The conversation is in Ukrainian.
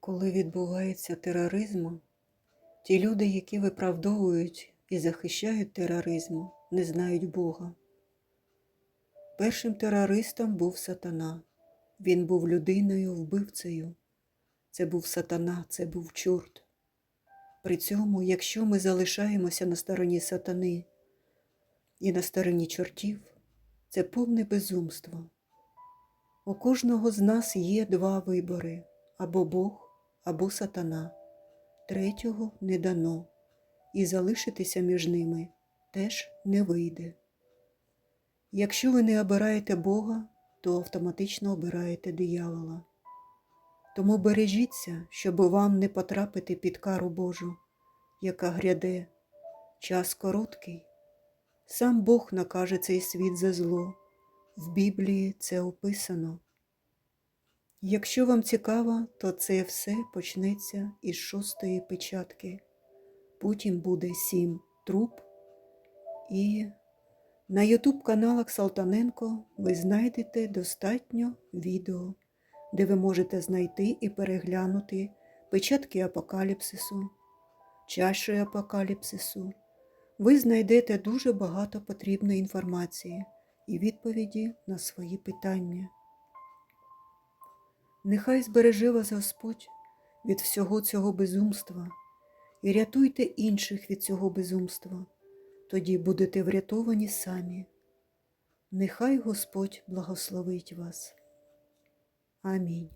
Коли відбувається тероризм, ті люди, які виправдовують і захищають тероризм, не знають Бога. Першим терористом був сатана. Він був людиною, вбивцею. Це був сатана, це був чорт. При цьому, якщо ми залишаємося на стороні сатани і на стороні чортів, це повне безумство. У кожного з нас є два вибори або Бог, або сатана. Третього не дано, і залишитися між ними теж не вийде. Якщо ви не обираєте Бога, то автоматично обираєте диявола. Тому бережіться, щоб вам не потрапити під кару Божу, яка гряде. Час короткий. Сам Бог накаже цей світ за зло. В Біблії це описано. Якщо вам цікаво, то це все почнеться із шостої печатки. Потім буде сім труб. І на ютуб каналах Салтаненко ви знайдете достатньо відео, де ви можете знайти і переглянути печатки апокаліпсису, чаші апокаліпсису. Ви знайдете дуже багато потрібної інформації і відповіді на свої питання. Нехай збереже вас Господь від всього цього безумства і рятуйте інших від цього безумства, тоді будете врятовані самі. Нехай Господь благословить вас. Амінь.